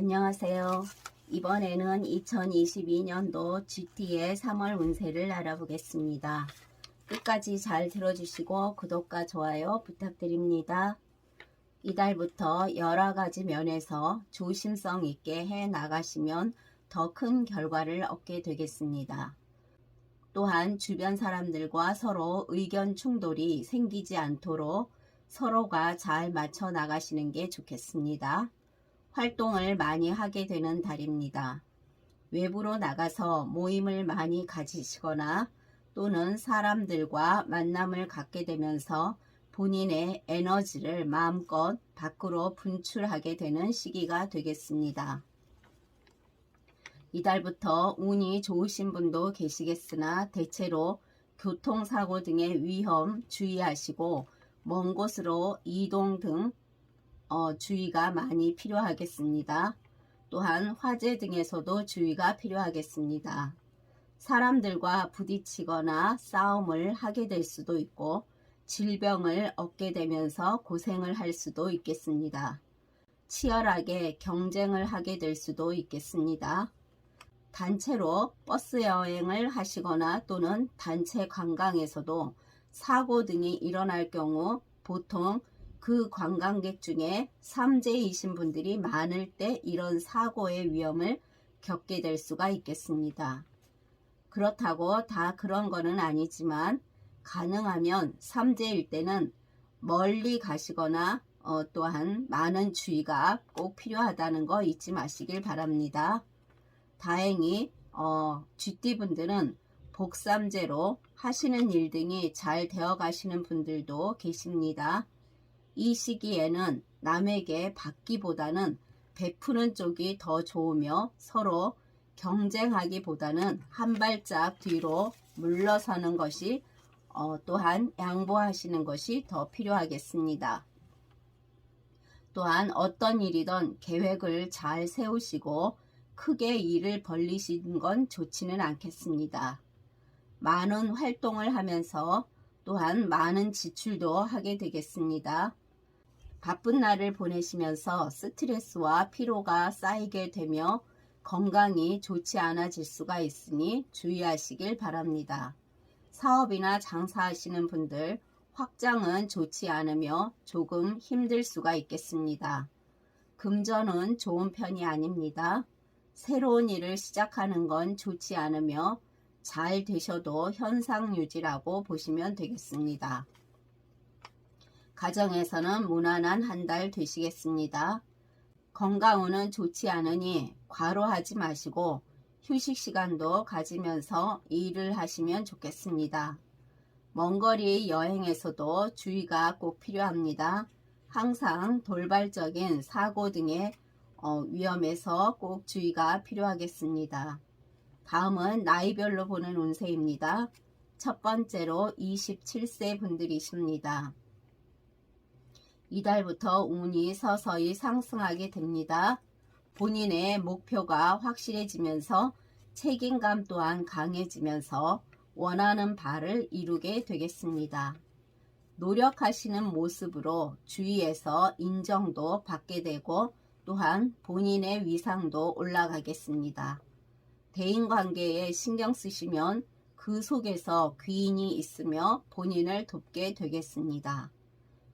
안녕하세요. 이번에는 2022년도 GT의 3월 운세를 알아보겠습니다. 끝까지 잘 들어주시고 구독과 좋아요 부탁드립니다. 이달부터 여러 가지 면에서 조심성 있게 해 나가시면 더 큰 결과를 얻게 되겠습니다. 또한 주변 사람들과 서로 의견 충돌이 생기지 않도록 서로가 잘 맞춰 나가시는 게 좋겠습니다. 활동을 많이 하게 되는 달입니다. 외부로 나가서 모임을 많이 가지시거나 또는 사람들과 만남을 갖게 되면서 본인의 에너지를 마음껏 밖으로 분출하게 되는 시기가 되겠습니다. 이달부터 운이 좋으신 분도 계시겠으나 대체로 교통사고 등의 위험 주의하시고 먼 곳으로 이동 등 어, 주의가 많이 필요하겠습니다. 또한 화재 등에서도 주의가 필요하겠습니다. 사람들과 부딪히거나 싸움을 하게 될 수도 있고 질병을 얻게 되면서 고생을 할 수도 있겠습니다. 치열하게 경쟁을 하게 될 수도 있겠습니다. 단체로 버스 여행을 하시거나 또는 단체 관광에서도 사고 등이 일어날 경우 보통 그 관광객 중에 삼재이신 분들이 많을 때 이런 사고의 위험을 겪게 될 수가 있겠습니다. 그렇다고 다 그런 거는 아니지만 가능하면 삼재일 때는 멀리 가시거나 어, 또한 많은 주의가 꼭 필요하다는 거 잊지 마시길 바랍니다. 다행히 어, GT분들은 복삼제로 하시는 일 등이 잘 되어 가시는 분들도 계십니다. 이 시기에는 남에게 받기보다는 베푸는 쪽이 더 좋으며 서로 경쟁하기보다는 한 발짝 뒤로 물러서는 것이 어, 또한 양보하시는 것이 더 필요하겠습니다. 또한 어떤 일이든 계획을 잘 세우시고 크게 일을 벌리시는 건 좋지는 않겠습니다. 많은 활동을 하면서 또한 많은 지출도 하게 되겠습니다. 바쁜 날을 보내시면서 스트레스와 피로가 쌓이게 되며 건강이 좋지 않아질 수가 있으니 주의하시길 바랍니다. 사업이나 장사하시는 분들 확장은 좋지 않으며 조금 힘들 수가 있겠습니다. 금전은 좋은 편이 아닙니다. 새로운 일을 시작하는 건 좋지 않으며 잘 되셔도 현상 유지라고 보시면 되겠습니다. 가정에서는 무난한 한 달 되시겠습니다. 건강운은 좋지 않으니 과로하지 마시고 휴식 시간도 가지면서 일을 하시면 좋겠습니다. 먼 거리 여행에서도 주의가 꼭 필요합니다. 항상 돌발적인 사고 등의 어, 위험에서 꼭 주의가 필요하겠습니다. 다음은 나이별로 보는 운세입니다. 첫 번째로 27세 분들이십니다. 이달부터 운이 서서히 상승하게 됩니다. 본인의 목표가 확실해지면서 책임감 또한 강해지면서 원하는 바를 이루게 되겠습니다. 노력하시는 모습으로 주위에서 인정도 받게 되고 또한 본인의 위상도 올라가겠습니다. 대인관계에 신경 쓰시면 그 속에서 귀인이 있으며 본인을 돕게 되겠습니다.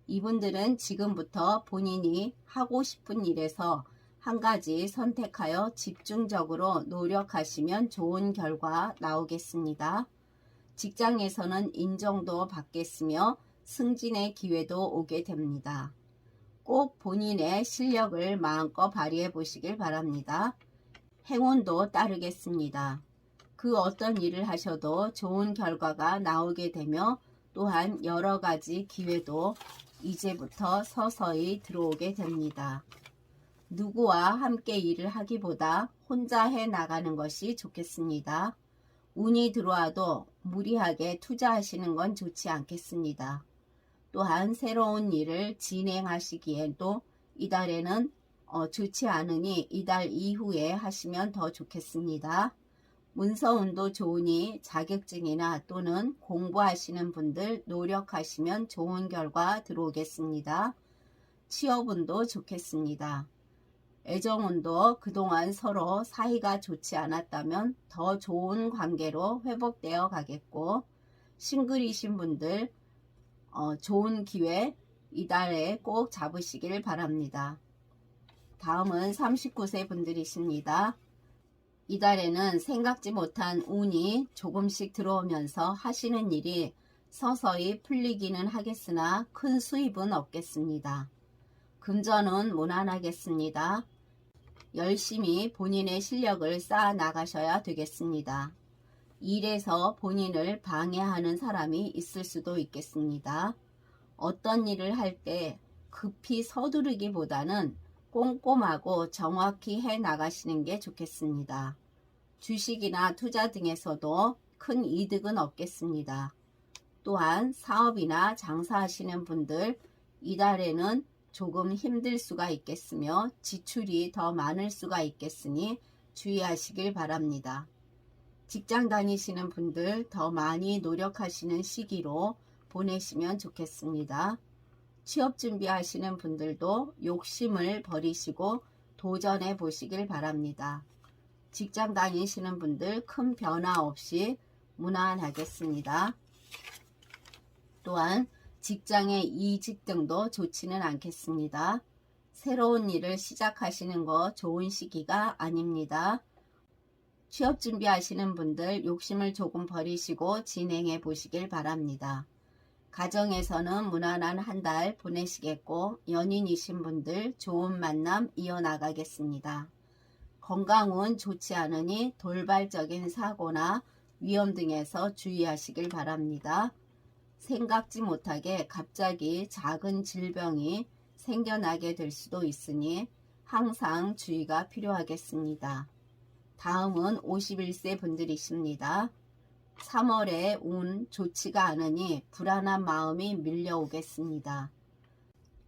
이분들은 지금부터 본인이 하고 싶은 일에서 한 가지 선택하여 집중적으로 노력하시면 좋은 결과 나오겠습니다. 직장에서는 인정도 받겠으며 승진의 기회도 오게 됩니다. 꼭 본인의 실력을 마음껏 발휘해 보시길 바랍니다. 행운도 따르겠습니다. 그 어떤 일을 하셔도 좋은 결과가 나오게 되며 또한 여러 가지 기회도 이제부터 서서히 들어오게 됩니다. 누구와 함께 일을 하기보다 혼자 해 나가는 것이 좋겠습니다. 운이 들어와도 무리하게 투자하시는 건 좋지 않겠습니다. 또한 새로운 일을 진행하시기에도 이달에는 어, 좋지 않으니 이달 이후에 하시면 더 좋겠습니다. 문서운도 좋으니 자격증이나 또는 공부하시는 분들 노력하시면 좋은 결과 들어오겠습니다. 취업운도 좋겠습니다. 애정운도 그동안 서로 사이가 좋지 않았다면 더 좋은 관계로 회복되어 가겠고 싱글이신 분들 어, 좋은 기회 이달에 꼭 잡으시길 바랍니다. 다음은 39세 분들이십니다. 이달에는 생각지 못한 운이 조금씩 들어오면서 하시는 일이 서서히 풀리기는 하겠으나 큰 수입은 없겠습니다. 금전은 무난하겠습니다. 열심히 본인의 실력을 쌓아 나가셔야 되겠습니다. 일에서 본인을 방해하는 사람이 있을 수도 있겠습니다. 어떤 일을 할 때 급히 서두르기보다는 꼼꼼하고 정확히 해 나가시는 게 좋겠습니다. 주식이나 투자 등에서도 큰 이득은 없겠습니다. 또한 사업이나 장사하시는 분들 이달에는 조금 힘들 수가 있겠으며 지출이 더 많을 수가 있겠으니 주의하시길 바랍니다. 직장 다니시는 분들 더 많이 노력하시는 시기로 보내시면 좋겠습니다. 취업 준비하시는 분들도 욕심을 버리시고 도전해 보시길 바랍니다. 직장 다니시는 분들 큰 변화 없이 무난하겠습니다. 또한 직장의 이직 등도 좋지는 않겠습니다. 새로운 일을 시작하시는 거 좋은 시기가 아닙니다. 취업 준비하시는 분들 욕심을 조금 버리시고 진행해 보시길 바랍니다. 가정에서는 무난한 한 달 보내시겠고 연인이신 분들 좋은 만남 이어나가겠습니다. 건강은 좋지 않으니 돌발적인 사고나 위험 등에서 주의하시길 바랍니다. 생각지 못하게 갑자기 작은 질병이 생겨나게 될 수도 있으니 항상 주의가 필요하겠습니다. 다음은 51세 분들이십니다. 3월에 운 좋지가 않으니 불안한 마음이 밀려오겠습니다.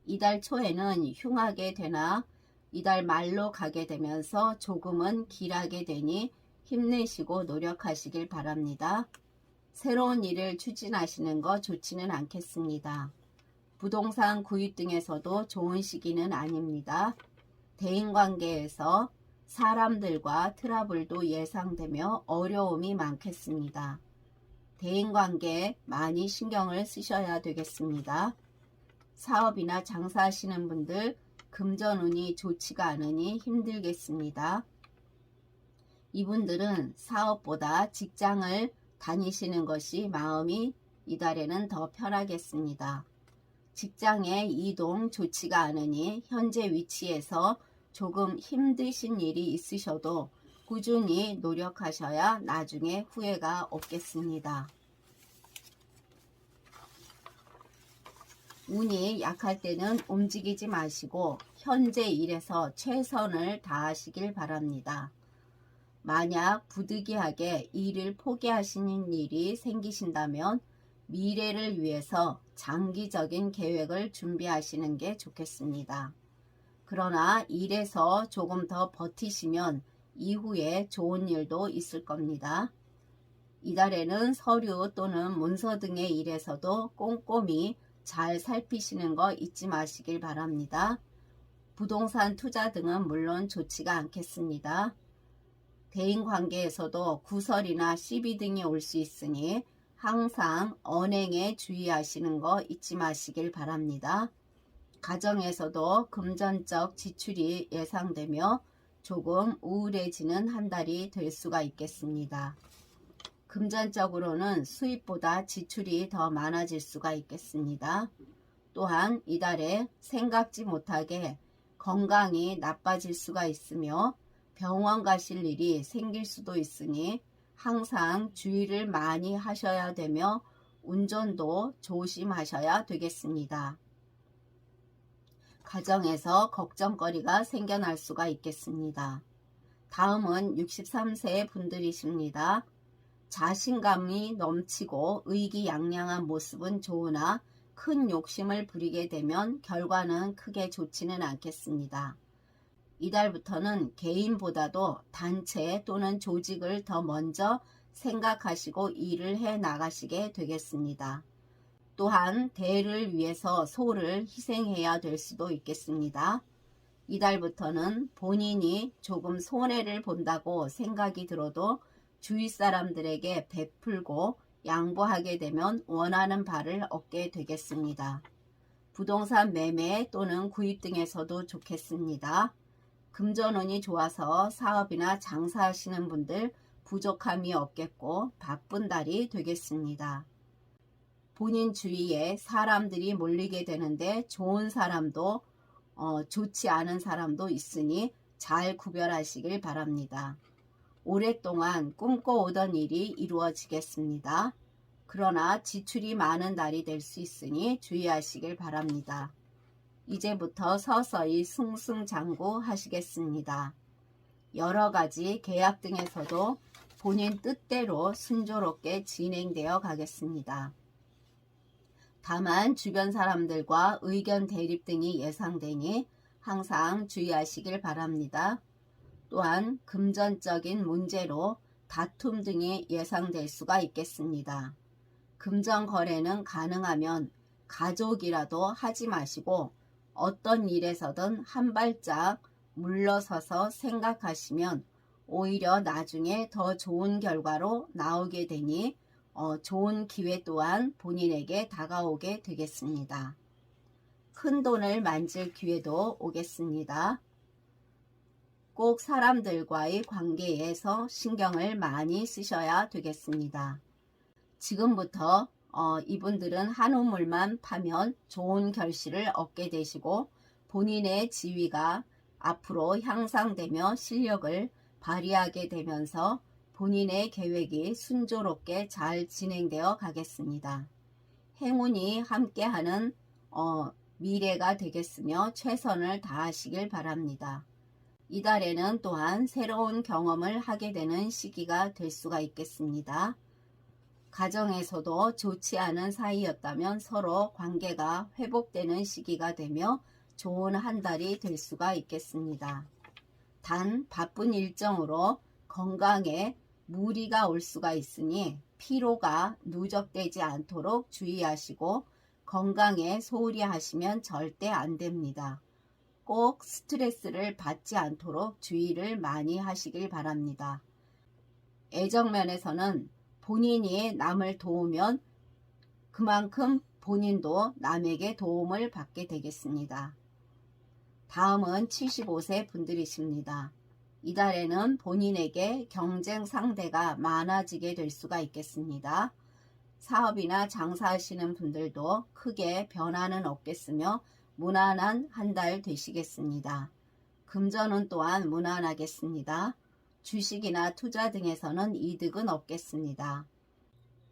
이달 초에는 흉하게 되나 이달 말로 가게 되면서 조금은 길하게 되니 힘내시고 노력하시길 바랍니다. 새로운 일을 추진하시는 거 좋지는 않겠습니다. 부동산 구입 등에서도 좋은 시기는 아닙니다. 대인관계에서 사람들과 트러블도 예상되며 어려움이 많겠습니다. 대인관계에 많이 신경을 쓰셔야 되겠습니다. 사업이나 장사하시는 분들 금전운이 좋지가 않으니 힘들겠습니다. 이분들은 사업보다 직장을 다니시는 것이 마음이 이달에는 더 편하겠습니다. 직장의 이동 좋지가 않으니 현재 위치에서 조금 힘드신 일이 있으셔도 꾸준히 노력하셔야 나중에 후회가 없겠습니다. 운이 약할 때는 움직이지 마시고 현재 일에서 최선을 다하시길 바랍니다. 만약 부득이하게 일을 포기하시는 일이 생기신다면 미래를 위해서 장기적인 계획을 준비하시는 게 좋겠습니다. 그러나 일에서 조금 더 버티시면 이후에 좋은 일도 있을 겁니다. 이달에는 서류 또는 문서 등의 일에서도 꼼꼼히 잘 살피시는 거 잊지 마시길 바랍니다. 부동산 투자 등은 물론 좋지가 않겠습니다. 대인 관계에서도 구설이나 시비 등이 올 수 있으니 항상 언행에 주의하시는 거 잊지 마시길 바랍니다. 가정에서도 금전적 지출이 예상되며 조금 우울해지는 한 달이 될 수가 있겠습니다. 금전적으로는 수입보다 지출이 더 많아질 수가 있겠습니다. 또한 이달에 생각지 못하게 건강이 나빠질 수가 있으며 병원 가실 일이 생길 수도 있으니 항상 주의를 많이 하셔야 되며 운전도 조심하셔야 되겠습니다. 가정에서 걱정거리가 생겨날 수가 있겠습니다. 다음은 63세 분들이십니다. 자신감이 넘치고 의기양양한 모습은 좋으나 큰 욕심을 부리게 되면 결과는 크게 좋지는 않겠습니다. 이달부터는 개인보다도 단체 또는 조직을 더 먼저 생각하시고 일을 해 나가시게 되겠습니다. 또한 대를 위해서 소를 희생해야 될 수도 있겠습니다. 이달부터는 본인이 조금 손해를 본다고 생각이 들어도 주위 사람들에게 베풀고 양보하게 되면 원하는 바를 얻게 되겠습니다. 부동산 매매 또는 구입 등에서도 좋겠습니다. 금전운이 좋아서 사업이나 장사하시는 분들 부족함이 없겠고 바쁜 달이 되겠습니다. 본인 주위에 사람들이 몰리게 되는데 좋은 사람도 어, 좋지 않은 사람도 있으니 잘 구별하시길 바랍니다. 오랫동안 꿈꿔오던 일이 이루어지겠습니다. 그러나 지출이 많은 달이 될 수 있으니 주의하시길 바랍니다. 이제부터 서서히 승승장구 하시겠습니다. 여러 가지 계약 등에서도 본인 뜻대로 순조롭게 진행되어 가겠습니다. 다만 주변 사람들과 의견 대립 등이 예상되니 항상 주의하시길 바랍니다. 또한 금전적인 문제로 다툼 등이 예상될 수가 있겠습니다. 금전 거래는 가능하면 가족이라도 하지 마시고 어떤 일에서든 한 발짝 물러서서 생각하시면 오히려 나중에 더 좋은 결과로 나오게 되니 어, 좋은 기회 또한 본인에게 다가오게 되겠습니다. 큰 돈을 만질 기회도 오겠습니다. 꼭 사람들과의 관계에서 신경을 많이 쓰셔야 되겠습니다. 지금부터 어, 이분들은 한 우물만 파면 좋은 결실을 얻게 되시고 본인의 지위가 앞으로 향상되며 실력을 발휘하게 되면서 본인의 계획이 순조롭게 잘 진행되어 가겠습니다. 행운이 함께하는 어, 미래가 되겠으며 최선을 다하시길 바랍니다. 이달에는 또한 새로운 경험을 하게 되는 시기가 될 수가 있겠습니다. 가정에서도 좋지 않은 사이였다면 서로 관계가 회복되는 시기가 되며 좋은 한 달이 될 수가 있겠습니다. 단 바쁜 일정으로 건강에 무리가 올 수가 있으니 피로가 누적되지 않도록 주의하시고 건강에 소홀히 하시면 절대 안 됩니다. 꼭 스트레스를 받지 않도록 주의를 많이 하시길 바랍니다. 애정면에서는 본인이 남을 도우면 그만큼 본인도 남에게 도움을 받게 되겠습니다. 다음은 75세 분들이십니다. 이달에는 본인에게 경쟁 상대가 많아지게 될 수가 있겠습니다. 사업이나 장사하시는 분들도 크게 변화는 없겠으며 무난한 한 달 되시겠습니다. 금전은 또한 무난하겠습니다. 주식이나 투자 등에서는 이득은 없겠습니다.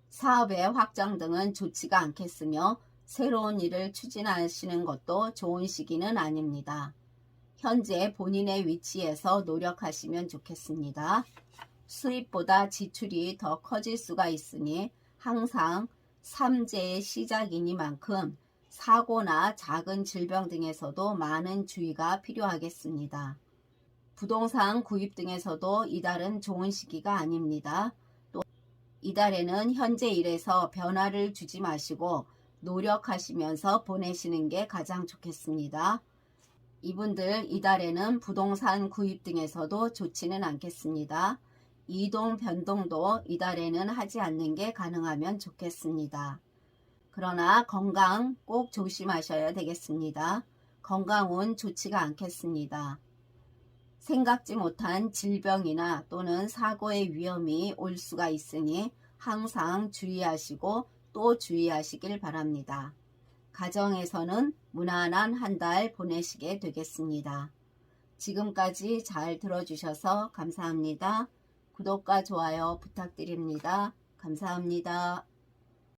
사업의 확장 등은 좋지가 않겠으며 새로운 일을 추진하시는 것도 좋은 시기는 아닙니다. 현재 본인의 위치에서 노력하시면 좋겠습니다. 수입보다 지출이 더 커질 수가 있으니 항상 삼재의 시작이니만큼 사고나 작은 질병 등에서도 많은 주의가 필요하겠습니다. 부동산 구입 등에서도 이달은 좋은 시기가 아닙니다. 또 이달에는 현재 일에서 변화를 주지 마시고 노력하시면서 보내시는 게 가장 좋겠습니다. 이분들 이달에는 부동산 구입 등에서도 좋지는 않겠습니다. 이동 변동도 이달에는 하지 않는 게 가능하면 좋겠습니다. 그러나 건강 꼭 조심하셔야 되겠습니다. 건강은 좋지가 않겠습니다. 생각지 못한 질병이나 또는 사고의 위험이 올 수가 있으니 항상 주의하시고 또 주의하시길 바랍니다. 가정에서는 무난한 한 달 보내시게 되겠습니다. 지금까지 잘 들어주셔서 감사합니다. 구독과 좋아요 부탁드립니다. 감사합니다.